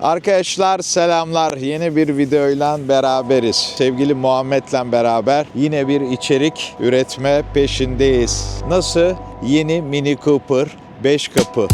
Arkadaşlar selamlar. Yeni bir videoyla beraberiz. Sevgili Muhammed'le beraber yine bir içerik üretme peşindeyiz. Nasıl? Yeni Mini Cooper 5 kapı.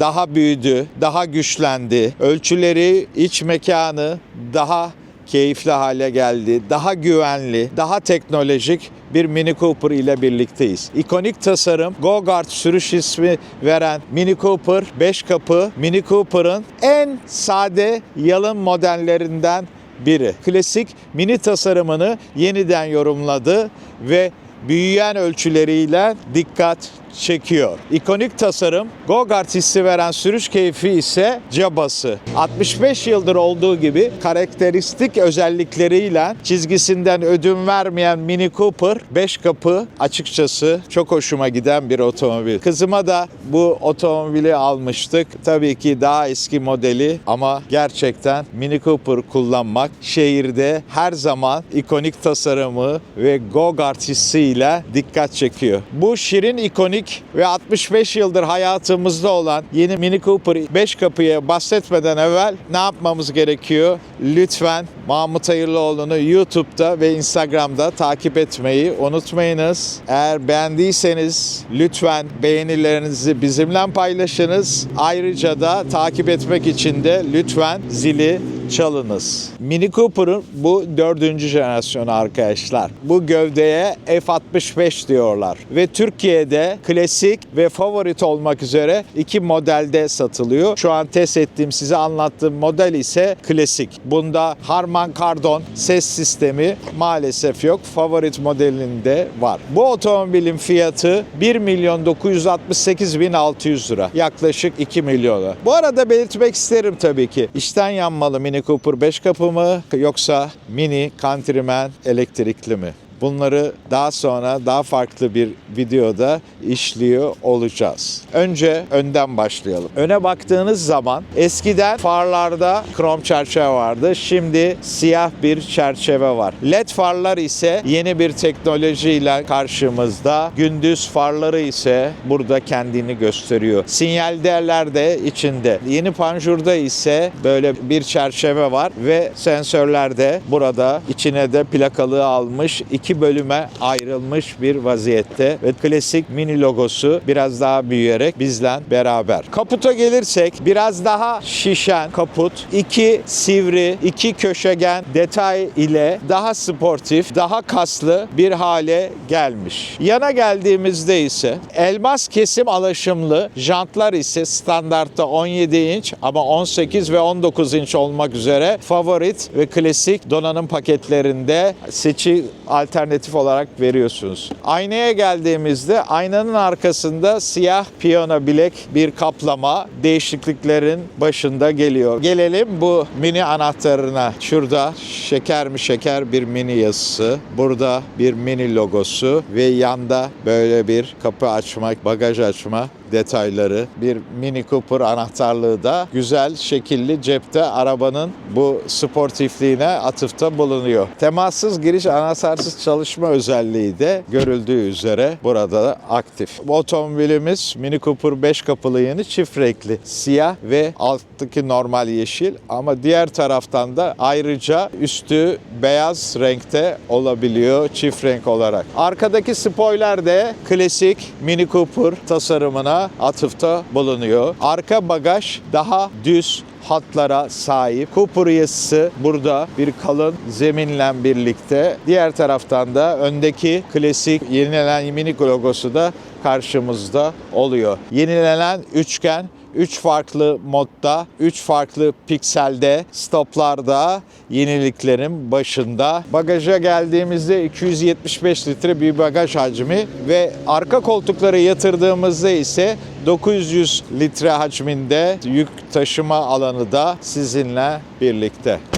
Daha büyüdü, daha güçlendi. Ölçüleri, iç mekanı daha keyifli hale geldi. Daha güvenli, daha teknolojik bir Mini Cooper ile birlikteyiz. İkonik tasarım, Go-Kart sürüş ismi veren Mini Cooper 5 kapı Mini Cooper'ın en sade yalın modellerinden biri. Klasik mini tasarımını yeniden yorumladı ve büyüyen ölçüleriyle dikkat çekiyor. İkonik tasarım, Go-Kart hissi veren sürüş keyfi ise cabası. 65 yıldır olduğu gibi karakteristik özellikleriyle çizgisinden ödün vermeyen Mini Cooper 5 kapı açıkçası çok hoşuma giden bir otomobil. Kızıma da bu otomobili almıştık. Tabii ki daha eski modeli ama gerçekten Mini Cooper kullanmak şehirde her zaman ikonik tasarımı ve Go-Kart hissiyle dikkat çekiyor. Bu şirin ikonik ve 65 yıldır hayatımızda olan yeni Mini Cooper 5 kapıya bahsetmeden evvel ne yapmamız gerekiyor? Lütfen Mahmut Hayırlıoğlu'nu YouTube'da ve Instagram'da takip etmeyi unutmayınız. Eğer beğendiyseniz lütfen beğenilerinizi bizimle paylaşınız. Ayrıca da takip etmek için de lütfen zili çalınız. Mini Cooper'ın bu dördüncü jenerasyonu arkadaşlar. Bu gövdeye F65 diyorlar. Ve Türkiye'de klasik ve favorit olmak üzere iki modelde satılıyor. Şu an test ettiğim size anlattığım model ise klasik. Bunda Harman Kardon ses sistemi maalesef yok. Favorit modelinde var. Bu otomobilin fiyatı 1 milyon 968 bin 600 lira. Yaklaşık 2 milyona. Bu arada belirtmek isterim tabii ki. İçten yanmalı Mini Cooper 5 kapı mı yoksa Mini Countryman elektrikli mi? Bunları daha sonra daha farklı bir videoda işliyor olacağız. Önce önden başlayalım. Öne baktığınız zaman eskiden farlarda krom çerçeve vardı. Şimdi siyah bir çerçeve var. LED farlar ise yeni bir teknolojiyle karşımızda. Gündüz farları ise burada kendini gösteriyor. Sinyaller de içinde. Yeni panjurda ise böyle bir çerçeve var ve sensörler de burada içine de plakalığı almış iki bölüme ayrılmış bir vaziyette ve klasik mini logosu biraz daha büyüyerek bizle beraber. Kaputa gelirsek biraz daha şişen kaput, iki sivri, iki köşegen detay ile daha sportif, daha kaslı bir hale gelmiş. Yana geldiğimizde ise elmas kesim alaşımlı jantlar ise standartta 17 inç ama 18 ve 19 inç olmak üzere favorit ve klasik donanım paketlerinde seçi alternatif olarak veriyorsunuz. Aynaya geldiğimizde aynanın arkasında siyah piyano bilek bir kaplama değişikliklerin başında geliyor. Gelelim bu mini anahtarına. Şurada şeker mi şeker bir mini yazısı. Burada bir mini logosu ve yanda böyle bir kapı açma, bagaj açma detayları. Bir Mini Cooper anahtarlığı da güzel şekilli cepte arabanın bu sportifliğine atıfta bulunuyor. Temassız giriş anahtarsız çalışma özelliği de görüldüğü üzere burada da aktif. Otomobilimiz Mini Cooper 5 kapılı yeni çift renkli. Siyah ve alttaki normal yeşil ama diğer taraftan da ayrıca üstü beyaz renkte olabiliyor çift renk olarak. Arkadaki spoiler de klasik Mini Cooper tasarımına atıfta bulunuyor. Arka bagaj daha düz hatlara sahip. Cooper yazısı burada bir kalın zeminle birlikte. Diğer taraftan da öndeki klasik yenilenen Mini logosu da karşımızda oluyor. Yenilenen üçgen 3 farklı modda, 3 farklı pikselde, stoplarda yeniliklerin başında. Bagaja geldiğimizde 275 litre bir bagaj hacmi ve arka koltukları yatırdığımızda ise 900 litre hacminde yük taşıma alanı da sizinle birlikte.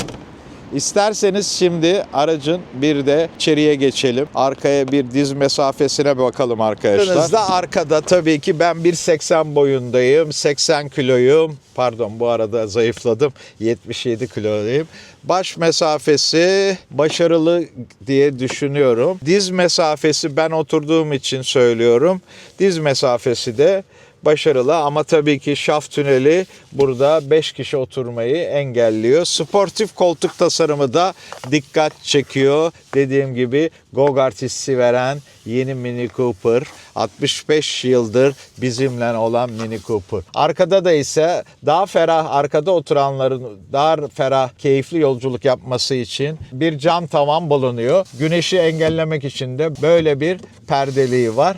İsterseniz şimdi aracın bir de içeriye geçelim. Arkaya bir diz mesafesine bakalım arkadaşlar. Yanınızda arkada tabii ki ben 1.80 boyundayım. 80 kiloyum. Pardon bu arada zayıfladım. 77 kilodayım. Baş mesafesi başarılı diye düşünüyorum. Diz mesafesi ben oturduğum için söylüyorum. Diz mesafesi de başarılı ama tabii ki şaft tüneli burada 5 kişi oturmayı engelliyor. Sportif koltuk tasarımı da dikkat çekiyor. Dediğim gibi Gogart hissi veren yeni Mini Cooper. 65 yıldır bizimle olan Mini Cooper. Arkada da ise daha ferah, arkada oturanların daha ferah, keyifli yolculuk yapması için bir cam tavan bulunuyor. Güneşi engellemek için de böyle bir perdeliği var.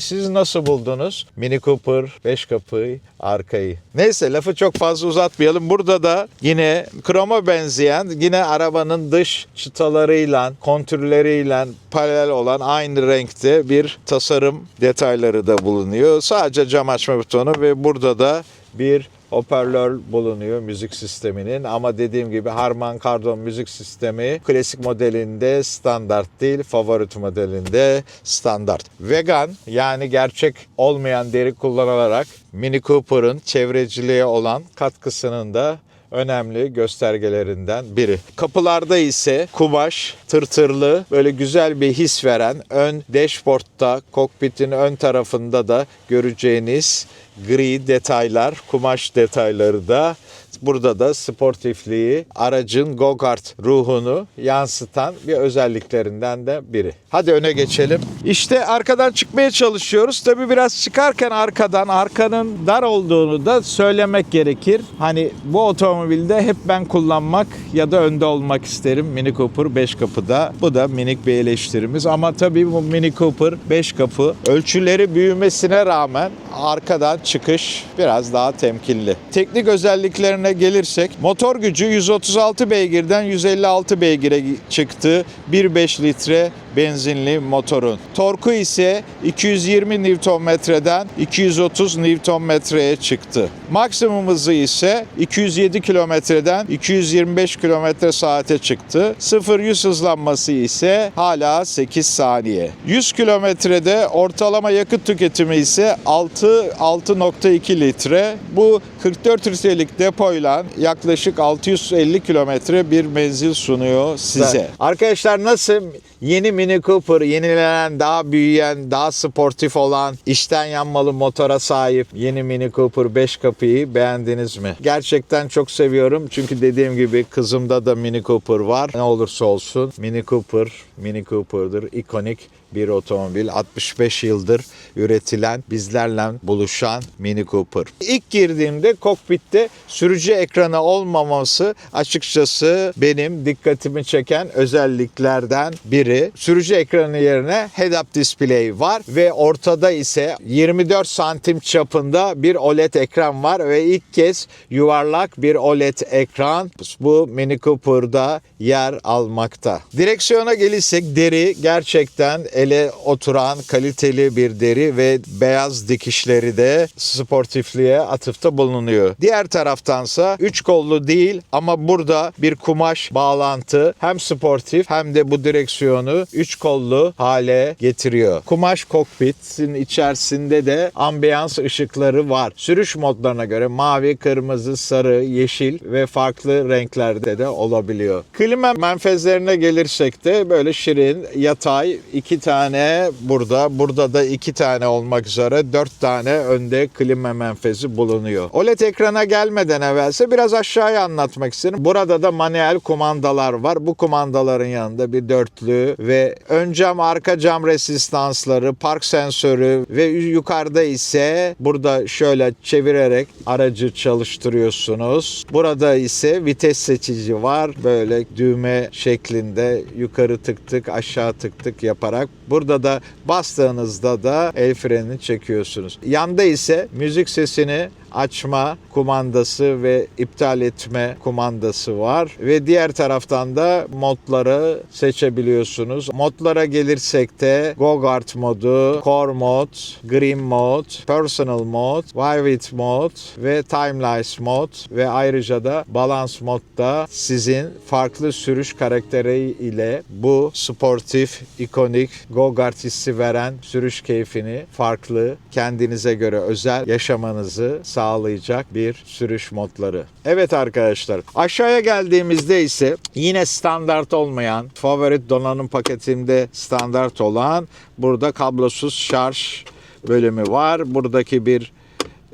Siz nasıl buldunuz? Mini Cooper, 5 kapı, arkayı. Neyse lafı çok fazla uzatmayalım. Burada da yine kroma benzeyen, yine arabanın dış çıtalarıyla, kontürleriyle paralel olan aynı renkte bir tasarım detayları da bulunuyor. Sadece cam açma butonu ve burada da bir hoparlör bulunuyor müzik sisteminin ama dediğim gibi Harman Kardon müzik sistemi klasik modelinde standart değil, favorit modelinde standart. Vegan yani gerçek olmayan deri kullanılarak Mini Cooper'ın çevreciliğe olan katkısının da önemli göstergelerinden biri. Kapılarda ise kumaş, tırtırlı, böyle güzel bir his veren ön dashboardta, kokpitin ön tarafında da göreceğiniz gri detaylar, kumaş detayları da burada da sportifliği, aracın go-kart ruhunu yansıtan bir özelliklerinden de biri. Hadi öne geçelim. İşte arkadan çıkmaya çalışıyoruz. Tabii biraz çıkarken arkadan, arkanın dar olduğunu da söylemek gerekir. Hani bu otomobilde hep ben kullanmak ya da önde olmak isterim. Mini Cooper 5 kapıda. Bu da minik bir eleştirimiz. Ama tabii bu Mini Cooper 5 kapı ölçüleri büyümesine rağmen arkadan çıkış biraz daha temkinli. Teknik özelliklerine gelirsek motor gücü 136 beygirden 156 beygire çıktı. 1.5 litre benzinli motorun. Torku ise 220 Nm'den 230 Nm'ye çıktı. Maksimum hızı ise 207 kilometreden 225 km saate çıktı. 0-100 hızlanması ise hala 8 saniye. 100 kilometrede ortalama yakıt tüketimi ise 6 6.2 litre. Bu 44 litrelik depoyla yaklaşık 650 kilometre bir menzil sunuyor size. Arkadaşlar nasıl yeni Mini Cooper yenilenen, daha büyüyen, daha sportif olan, içten yanmalı motora sahip yeni Mini Cooper 5 kapıyı beğendiniz mi? Gerçekten çok seviyorum çünkü dediğim gibi kızımda da Mini Cooper var. Ne olursa olsun Mini Cooper, Mini Cooper'dır. ikonik bir otomobil. 65 yıldır üretilen, bizlerle buluşan Mini Cooper. İlk girdiğimde kokpitte sürücü ekranı olmaması açıkçası benim dikkatimi çeken özelliklerden biri. Sürücü ekranı yerine head-up display var ve ortada ise 24 santim çapında bir OLED ekran var ve ilk kez yuvarlak bir OLED ekran bu Mini Cooper'da yer almakta. Direksiyona gelirsek deri gerçekten ele oturan kaliteli bir deri ve beyaz dikişleri de sportifliğe atıfta bulunuyor. Diğer taraftansa 3 kollu değil ama burada bir kumaş bağlantı hem sportif hem de bu direksiyonu 3 kollu hale getiriyor. Kumaş kokpitin içerisinde de ambiyans ışıkları var. Sürüş modlarına göre mavi, kırmızı, sarı, yeşil ve farklı renklerde de olabiliyor. Klima menfezlerine gelirsek de böyle şirin, yatay iki tane burada, burada da iki tane olmak üzere dört tane önde klima menfezi bulunuyor. OLED ekrana gelmeden evvelse biraz aşağıya anlatmak isterim. Burada da manuel kumandalar var. Bu kumandaların yanında bir dörtlü ve ön cam, arka cam resistansları, park sensörü ve yukarıda ise burada şöyle çevirerek aracı çalıştırıyorsunuz. Burada ise vites seçici var. Böyle düğme şeklinde yukarı tık tık aşağı tık tık yaparak burada da bastığınızda da el frenini çekiyorsunuz. Yanda ise müzik sesini açma kumandası ve iptal etme kumandası var. Ve diğer taraftan da modları seçebiliyorsunuz. Modlara gelirsek de Go-Kart modu, Core mod, Green mod, Personal mod, Vivid mod ve Timeless mod ve ayrıca da Balance modda sizin farklı sürüş karakteri ile bu sportif, ikonik Go-Kart hissi veren sürüş keyfini farklı, kendinize göre özel yaşamanızı sağlayacak bir sürüş modları. Evet arkadaşlar aşağıya geldiğimizde ise yine standart olmayan favorit donanım paketimde standart olan burada kablosuz şarj bölümü var. Buradaki bir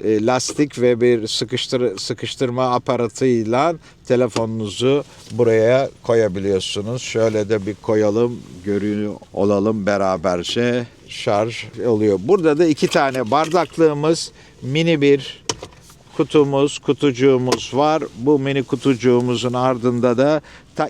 e, lastik ve bir sıkıştır sıkıştırma aparatıyla telefonunuzu buraya koyabiliyorsunuz. Şöyle de bir koyalım, görüyor olalım beraberce şarj oluyor. Burada da iki tane bardaklığımız, mini bir kutumuz, kutucuğumuz var. Bu mini kutucuğumuzun ardında da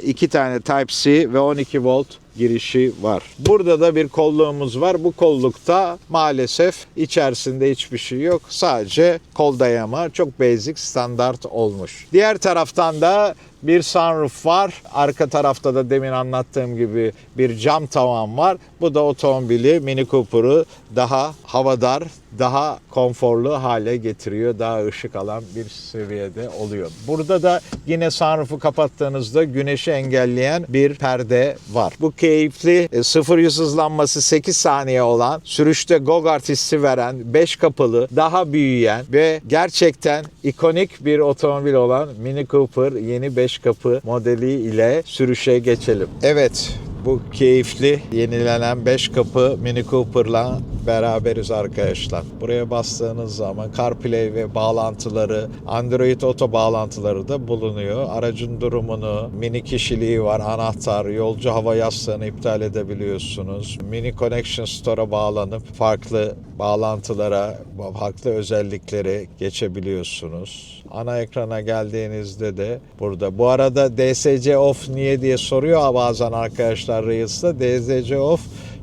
iki tane Type-C ve 12 volt girişi var. Burada da bir kolluğumuz var. Bu kollukta maalesef içerisinde hiçbir şey yok. Sadece kol dayama çok basic standart olmuş. Diğer taraftan da bir sunroof var. Arka tarafta da demin anlattığım gibi bir cam tavan var. Bu da otomobili Mini Cooper'ı daha havadar, daha konforlu hale getiriyor. Daha ışık alan bir seviyede oluyor. Burada da yine sunroof'u kapattığınızda güneşi engelleyen bir perde var. Bu keyifli e, sıfır yüz hızlanması 8 saniye olan sürüşte go-kart hissi veren 5 kapılı daha büyüyen ve gerçekten ikonik bir otomobil olan Mini Cooper yeni 5 kapı modeli ile sürüşe geçelim. Evet bu keyifli yenilenen 5 kapı Mini Cooper'la beraberiz arkadaşlar. Buraya bastığınız zaman CarPlay ve bağlantıları, Android Auto bağlantıları da bulunuyor. Aracın durumunu, mini kişiliği var, anahtar, yolcu hava yastığını iptal edebiliyorsunuz. Mini Connection Store'a bağlanıp farklı bağlantılara, farklı özellikleri geçebiliyorsunuz. Ana ekrana geldiğinizde de burada. Bu arada DSC off niye diye soruyor bazen arkadaşlar Reels'ta. DSC off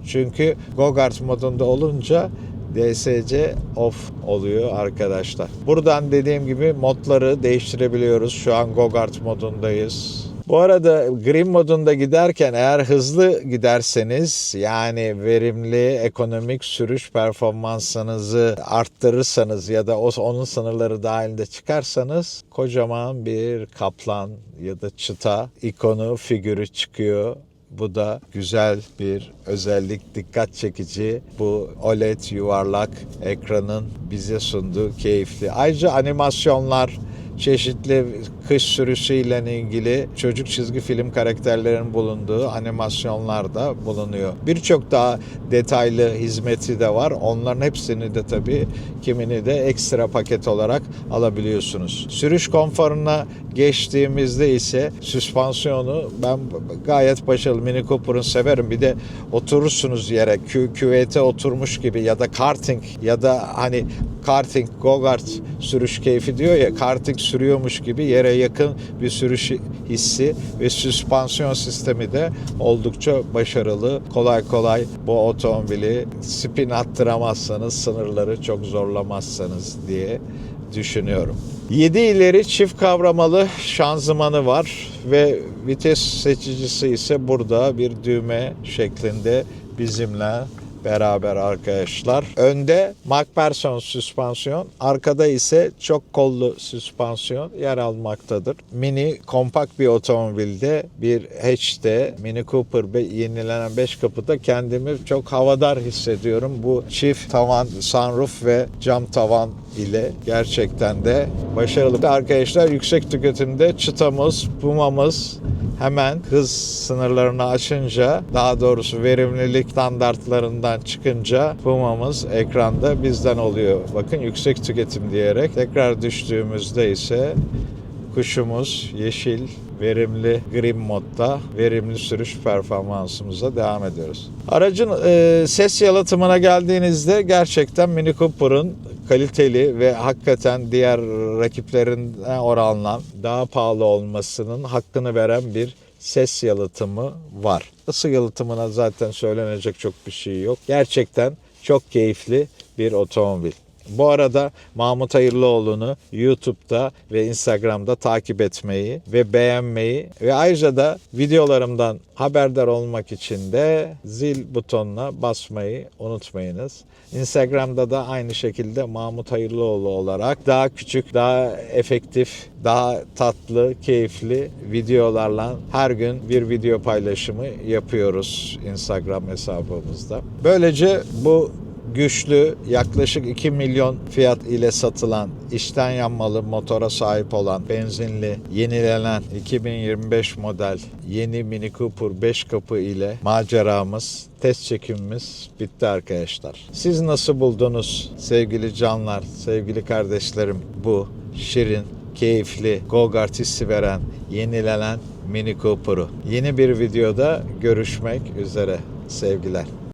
çünkü Gogart modunda olunca DSC off oluyor arkadaşlar. Buradan dediğim gibi modları değiştirebiliyoruz. Şu an Gogart modundayız. Bu arada Green modunda giderken eğer hızlı giderseniz yani verimli ekonomik sürüş performansınızı arttırırsanız ya da onun sınırları dahilinde çıkarsanız kocaman bir kaplan ya da çıta ikonu figürü çıkıyor. Bu da güzel bir özellik, dikkat çekici. Bu OLED yuvarlak ekranın bize sunduğu keyifli. Ayrıca animasyonlar, çeşitli kış sürüşüyle ilgili çocuk çizgi film karakterlerinin bulunduğu animasyonlar da bulunuyor. Birçok daha detaylı hizmeti de var. Onların hepsini de tabii kimini de ekstra paket olarak alabiliyorsunuz. Sürüş konforuna geçtiğimizde ise süspansiyonu ben gayet başarılı. Mini Cooper'ın severim. Bir de oturursunuz yere kü küvete oturmuş gibi ya da karting ya da hani karting, go-kart sürüş keyfi diyor ya karting sürüyormuş gibi yere yakın bir sürüş hissi ve süspansiyon sistemi de oldukça başarılı. Kolay kolay bu otomobili spin attıramazsanız sınırları çok zorlamazsanız diye düşünüyorum. 7 ileri çift kavramalı şanzımanı var ve vites seçicisi ise burada bir düğme şeklinde bizimle beraber arkadaşlar. Önde MacPherson süspansiyon, arkada ise çok kollu süspansiyon yer almaktadır. Mini kompakt bir otomobilde bir hatch'te Mini Cooper be- yenilenen 5 kapıda kendimi çok havadar hissediyorum. Bu çift tavan sunroof ve cam tavan ile gerçekten de başarılı. Arkadaşlar yüksek tüketimde çıtamız, pumamız hemen hız sınırlarını aşınca daha doğrusu verimlilik standartlarından çıkınca pumamız ekranda bizden oluyor. Bakın yüksek tüketim diyerek tekrar düştüğümüzde ise kuşumuz yeşil verimli Green modda verimli sürüş performansımıza devam ediyoruz. Aracın e, ses yalıtımına geldiğinizde gerçekten Mini Cooper'ın kaliteli ve hakikaten diğer rakiplerine oranla daha pahalı olmasının hakkını veren bir ses yalıtımı var. Isı yalıtımına zaten söylenecek çok bir şey yok. Gerçekten çok keyifli bir otomobil. Bu arada Mahmut Hayırlıoğlu'nu YouTube'da ve Instagram'da takip etmeyi ve beğenmeyi ve ayrıca da videolarımdan haberdar olmak için de zil butonuna basmayı unutmayınız. Instagram'da da aynı şekilde Mahmut Hayırlıoğlu olarak daha küçük, daha efektif, daha tatlı, keyifli videolarla her gün bir video paylaşımı yapıyoruz Instagram hesabımızda. Böylece bu güçlü yaklaşık 2 milyon fiyat ile satılan içten yanmalı motora sahip olan benzinli yenilenen 2025 model yeni Mini Cooper 5 kapı ile maceramız test çekimimiz bitti arkadaşlar. Siz nasıl buldunuz sevgili canlar, sevgili kardeşlerim bu şirin, keyifli, Go-Kart hissi veren, yenilenen Mini Cooper'u. Yeni bir videoda görüşmek üzere sevgiler.